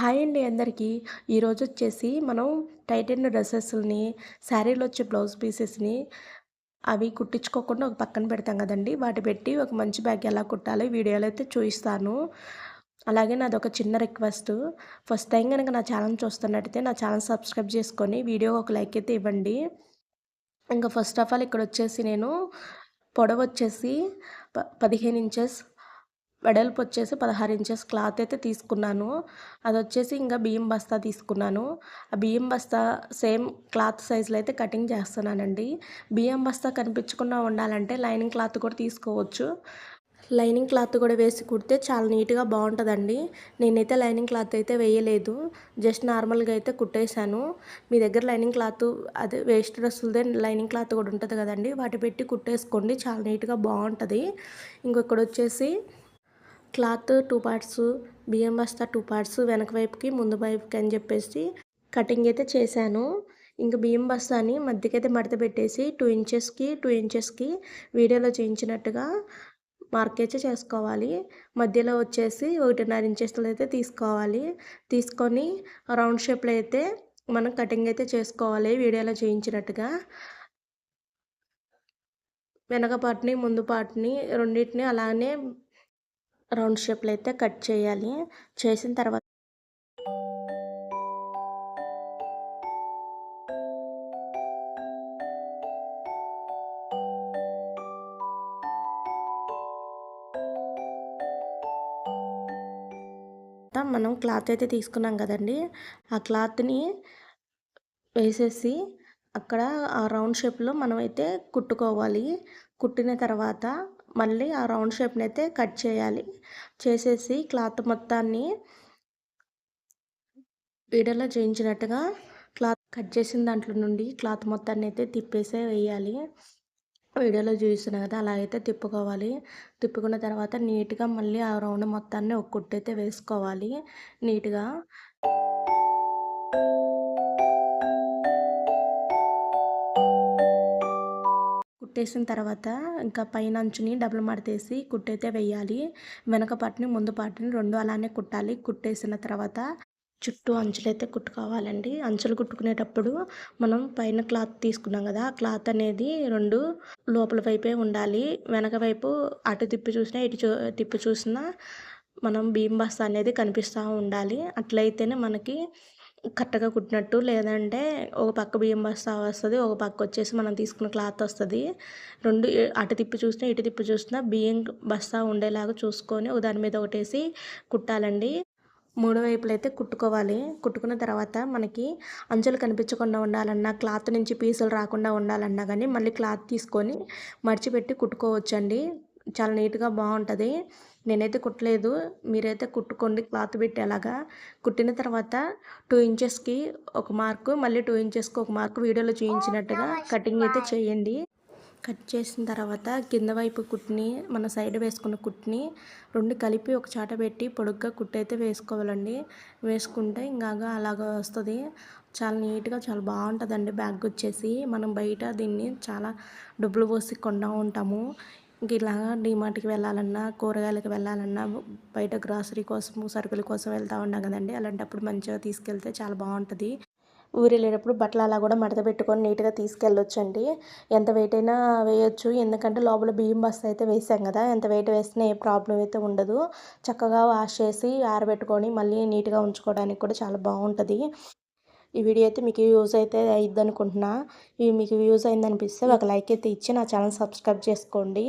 Hi అండి అందరికీ. ఈరోజు వచ్చేసి మనం టైటన్ డ్రెస్సెస్ని శారీలో వచ్చే బ్లౌజ్ పీసెస్ని అవి కుట్టించుకోకుండా ఒక పక్కన పెడతాం కదండి. వాటి పెట్టి ఒక మంచి బ్యాగ్ ఎలా కుట్టాలో వీడియోలో అయితే చూపిస్తాను. అలాగే నాది ఒక చిన్న రిక్వెస్ట్. ఫస్ట్ టైం కనుక నా ఛానల్ చూస్తున్నట్టయితే నా ఛానల్ సబ్స్క్రైబ్ చేసుకొని వీడియో ఒక లైక్ అయితే ఇవ్వండి. ఇంకా ఫస్ట్ ఆఫ్ ఆల్ ఇక్కడ వచ్చేసి నేను పొడవు వచ్చేసి ప పదిహేను ఇంచెస్ వెడల్పు వచ్చేసి పదహారు ఇంచెస్ క్లాత్ అయితే తీసుకున్నాను. అది వచ్చేసి ఇంకా బియ్యం బస్తా తీసుకున్నాను. ఆ బియ్యం బస్తా సేమ్ క్లాత్ సైజులో అయితే కటింగ్ చేస్తున్నానండి. బియ్యం బస్తా కనిపించకుండా ఉండాలంటే లైనింగ్ క్లాత్ కూడా తీసుకోవచ్చు. లైనింగ్ క్లాత్ కూడా వేసి కుడితే చాలా నీట్గా బాగుంటుందండి. నేనైతే లైనింగ్ క్లాత్ అయితే వేయలేదు. జస్ట్ నార్మల్గా అయితే కుట్టేశాను. మీ దగ్గర లైనింగ్ క్లాత్ అదే వేస్ట్ డ్రెస్సులదే లైనింగ్ క్లాత్ కూడా ఉంటుంది కదండి. వాటి పెట్టి కుట్టేసుకోండి. చాలా నీట్గా బాగుంటుంది. ఇంకొకటి వచ్చేసి క్లాత్ టూ పార్ట్స్ బియ్యం బస్తా టూ పార్ట్స్ వెనక వైపుకి ముందు వైపుకి అని చెప్పేసి కటింగ్ అయితే చేశాను. ఇంకా బియ్యం బస్తాని మధ్యకైతే మడత పెట్టేసి టూ ఇంచెస్కి టూ ఇంచెస్కి వీడియోలో చేయించినట్టుగా మార్కేజ్ చేసుకోవాలి. మధ్యలో వచ్చేసి ఒకటిన్నర ఇంచెస్లో అయితే తీసుకోవాలి. తీసుకొని రౌండ్ షేప్లో అయితే మనం కటింగ్ అయితే చేసుకోవాలి వీడియోలో చేయించినట్టుగా వెనక పార్ట్ని ముందు పార్ట్ని రెండింటిని అలానే రౌండ్ షేప్లో అయితే కట్ చేయాలి. చేసిన తర్వాత మనం క్లాత్ అయితే తీసుకున్నాం కదండి. ఆ క్లాత్ని వేసేసి అక్కడ ఆ రౌండ్ షేప్లో మనం అయితే కుట్టుకోవాలి. కుట్టిన తర్వాత మళ్ళీ ఆ రౌండ్ షేప్ని అయితే కట్ చేయాలి. చేసేసి క్లాత్ మొత్తాన్ని వీడియోలో చేయించినట్టుగా క్లాత్ కట్ చేసిన దాంట్లో నుండి క్లాత్ మొత్తాన్ని అయితే తిప్పేసే వేయాలి. వీడియోలో చూపిస్తున్నా కదా అలా అయితే తిప్పుకోవాలి. తిప్పుకున్న తర్వాత నీట్గా మళ్ళీ ఆ రౌండ్ మొత్తాన్ని ఒక అయితే వేసుకోవాలి. నీట్గా కుట్టేసిన తర్వాత ఇంకా పైన అంచుని డబుల్ మడతేసి కుట్టైతే వేయాలి. వెనక పాటిని ముందు పాటిని రెండు అలానే కుట్టాలి. కుట్టేసిన తర్వాత చుట్టూ అంచులైతే కుట్టుకోవాలండి. అంచులు కుట్టుకునేటప్పుడు మనం పైన క్లాత్ తీసుకున్నాం కదా ఆ క్లాత్ అనేది రెండు లోపల వైపే ఉండాలి. వెనక వైపు అటు తిప్పి చూసినా ఇటు చూ తిప్పి చూసినా మనం బీమ్ బస్తా అనేది కనిపిస్తూ ఉండాలి. అట్లయితేనే మనకి కరెక్ట్గా కుట్టినట్టు లేదంటే ఒక పక్క బియ్యం బస్తా వస్తుంది ఒక పక్క వచ్చేసి మనం తీసుకున్న క్లాత్ వస్తుంది. రెండు అటు తిప్పి చూసినా ఇటు తిప్పి చూసినా బియ్యం బస్తా ఉండేలాగా చూసుకొని ఒక దాని మీద ఒకటేసి కుట్టాలండి. మూడు వైపులు అయితే కుట్టుకోవాలి. కుట్టుకున్న తర్వాత మనకి అంచులు కనిపించకుండా ఉండాలన్నా క్లాత్ నుంచి పీసులు రాకుండా ఉండాలన్నా కానీ మళ్ళీ క్లాత్ తీసుకొని మడిచిపెట్టి కుట్టుకోవచ్చండి. చాలా నీట్గా బాగుంటుంది నేనైతే కుట్టలేదు. మీరైతే కుట్టుకోండి. క్లాత్ పెట్టి అలాగా కుట్టిన తర్వాత టూ ఇంచెస్కి ఒక మార్కు మళ్ళీ టూ ఇంచెస్కి ఒక మార్కు వీడియోలో చూపించినట్టుగా కటింగ్ అయితే చేయండి. కట్ చేసిన తర్వాత కింద వైపు కుట్ని మన సైడ్ వేసుకున్న కుట్ని రెండు కలిపి ఒక చాట పెట్టి పొడుగ్గా కుట్టి అయితే వేసుకోవాలండి. వేసుకుంటే ఇంకా అలాగ వస్తుంది. చాలా నీట్గా చాలా బాగుంటుందండి బ్యాగ్ వచ్చేసి. మనం బయట దీన్ని చాలా డబ్బులు పోసి కొండా ఉంటాము. ఇంక ఇలాగా డిమార్ట్కి వెళ్ళాలన్నా కూరగాయలకు వెళ్ళాలన్నా బయట గ్రాసరీ కోసం సరుకుల కోసం వెళ్తూ ఉన్నాం కదండి. అలాంటప్పుడు మంచిగా తీసుకెళ్తే చాలా బాగుంటుంది. ఊరు వెళ్ళేటప్పుడు బట్టలు అలా కూడా మడత పెట్టుకొని నీట్గా తీసుకెళ్ళొచ్చండి. ఎంత వెయిట్ అయినా వేయొచ్చు. ఎందుకంటే లోపల బియ్యం బస్తా అయితే వేసాం కదా ఎంత వెయిట్ వేసినా ఏ ప్రాబ్లం అయితే ఉండదు. చక్కగా వాష్ చేసి ఆరబెట్టుకొని మళ్ళీ నీట్గా ఉంచుకోవడానికి కూడా చాలా బాగుంటుంది. ఈ వీడియో అయితే మీకు యూజ్ అయితే అయ్యిద్ది అనుకుంటున్నా ఇవి మీకు యూజ్ అయిందనిపిస్తే ఒక లైక్ అయితే ఇచ్చి నా ఛానల్ సబ్స్క్రైబ్ చేసుకోండి.